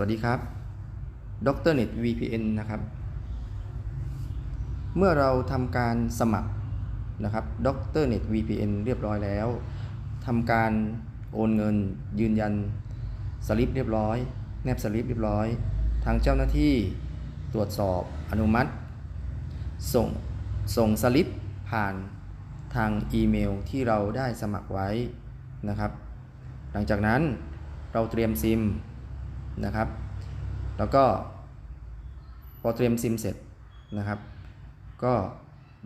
สวัสดีครับดรเน็ต VPN นะครับ เมื่อเราทำการสมัครนะครับดรเน็ต VPN เรียบร้อยแล้วทำการโอนเงินยืนยันสลิปเรียบร้อย แนบสลิปเรียบร้อย ทางเจ้าหน้าที่ตรวจสอบอนุมัติ ส่งส่งสลิปผ่านทางอีเมลที่เราได้สมัครไว้นะครับ หลังจากนั้นเราเตรียมซิม นะครับ แล้วก็พอเตรียมซิมเสร็จนะครับ ก็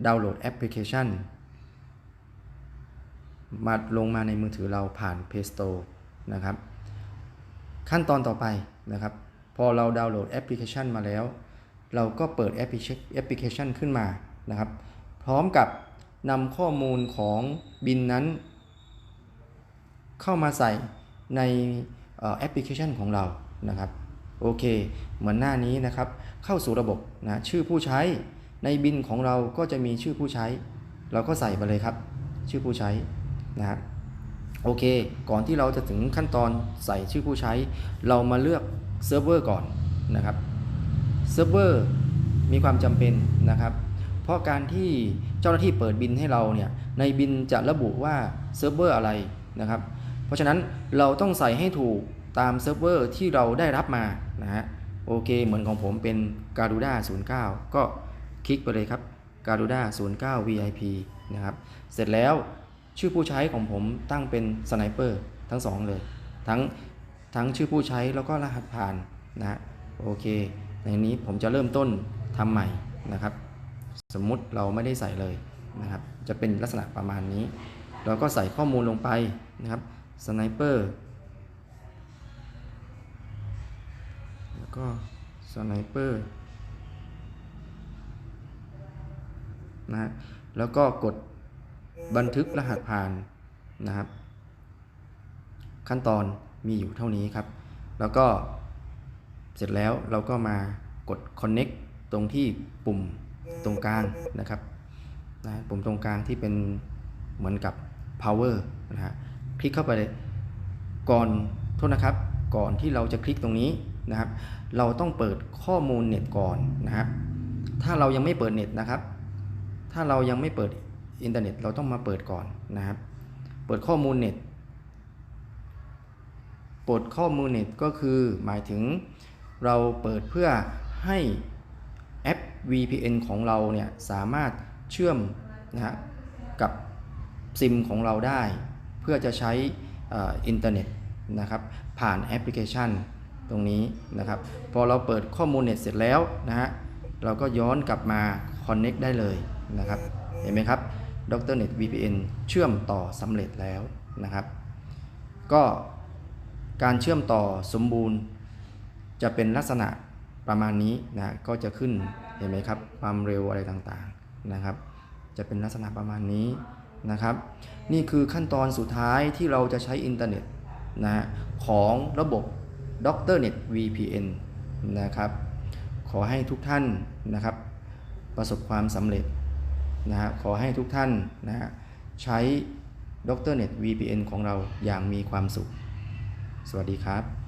ดาวน์โหลดแอปพลิเคชัน มาลงมาในมือถือเราผ่าน Play Store นะครับ ขั้นตอนต่อไปนะครับ พอเราดาวน์โหลดแอปพลิเคชันมาแล้ว เราก็เปิดแอปพลิเคชันขึ้นมานะครับ พร้อมกับนำข้อมูลของบินนั้น เข้ามาใส่ในแอปพลิเคชันของเรา นะครับโอเค เหมือนหน้านี้นะครับ เข้าสู่ระบบนะชื่อผู้ใช้ในบินของเราก็จะมีชื่อผู้ใช้ เราก็ใส่ไปเลยครับ ชื่อผู้ใช้นะฮะโอเค ก่อนที่เราจะถึงขั้นตอนใส่ชื่อผู้ใช้ เรามาเลือกเซิร์ฟเวอร์ก่อนนะครับเซิร์ฟเวอร์มีความจำเป็นนะครับ เพราะการที่เจ้าหน้าที่เปิดบินให้เราเนี่ยในบินจะระบุว่าเซิร์ฟเวอร์อะไรนะครับ เพราะฉะนั้นเราต้องใส่ให้ถูก ตามเซิร์ฟเวอร์ที่เราได้รับมานะฮะโอเคเหมือนของผมเป็น Garuda 09 ก็คลิกไปเลยครับ Garuda 09 VIP นะครับเสร็จแล้วชื่อผู้ใช้ของผมตั้งเป็น Sniper ทั้งสองเลย ทั้งทั้งชื่อผู้ใช้แล้วก็รหัสผ่านนะฮะโอเค ในนี้ผมจะเริ่มต้นทำใหม่นะครับ สมมุติเราไม่ได้ใส่เลยนะครับ จะเป็นลักษณะประมาณนี้ เราก็ใส่ข้อมูลลงไปนะครับสไนเปอร์ ก็สไนเปอร์นะฮะแล้วก็กดบันทึกรหัสผ่านนะครับ ขั้นตอนมีอยู่เท่านี้ครับ แล้วก็เสร็จแล้วเราก็มากด connect ตรงที่ปุ่มตรงกลางนะครับนะปุ่มตรงกลางที่เป็นเหมือนกับ power นะฮะคลิกเข้าไปเลยก่อนโทษนะครับ ก่อนที่เราจะคลิกตรงนี้ นะครับ เราต้องเปิดข้อมูลเน็ตก่อนนะครับ ถ้าเรายังไม่เปิดเน็ตนะครับ ถ้าเรายังไม่เปิดอินเทอร์เน็ตเราต้องมาเปิดก่อนนะครับ เปิดข้อมูลเน็ตเปิดข้อมูลเน็ตก็คือหมายถึงเราเปิดเพื่อให้แอป VPN ของเราเนี่ยสามารถเชื่อมนะฮะกับซิมของเราได้ เพื่อจะใช้อินเทอร์เน็ตนะครับผ่านแอปพลิเคชัน ตรงนี้นะครับ พอเราเปิดข้อมูลเน็ตเสร็จแล้วนะฮะเราก็ย้อนกลับมา Connect ได้เลยนะครับ เห็นไหมครับดร Net VPN เชื่อมต่อสำเร็จแล้วนะครับ ก็การเชื่อมต่อสมบูรณ์ จะเป็นลักษณะประมาณนี้นะก็จะขึ้นเห็นไหมครับ ความเร็วอะไรต่างๆนะครับ จะเป็นลักษณะประมาณนี้นะครับ นี่คือขั้นตอนสุดท้ายที่เราจะใช้อินเทอร์เน็ตนะฮะของระบบ ดร Net VPN นะครับ ขอให้ทุกท่านนะครับประสบความสำเร็จนะฮะขอให้ทุกท่านนะฮะใช้ดร Net VPN ของเราอย่างมีความสุข สวัสดีครับ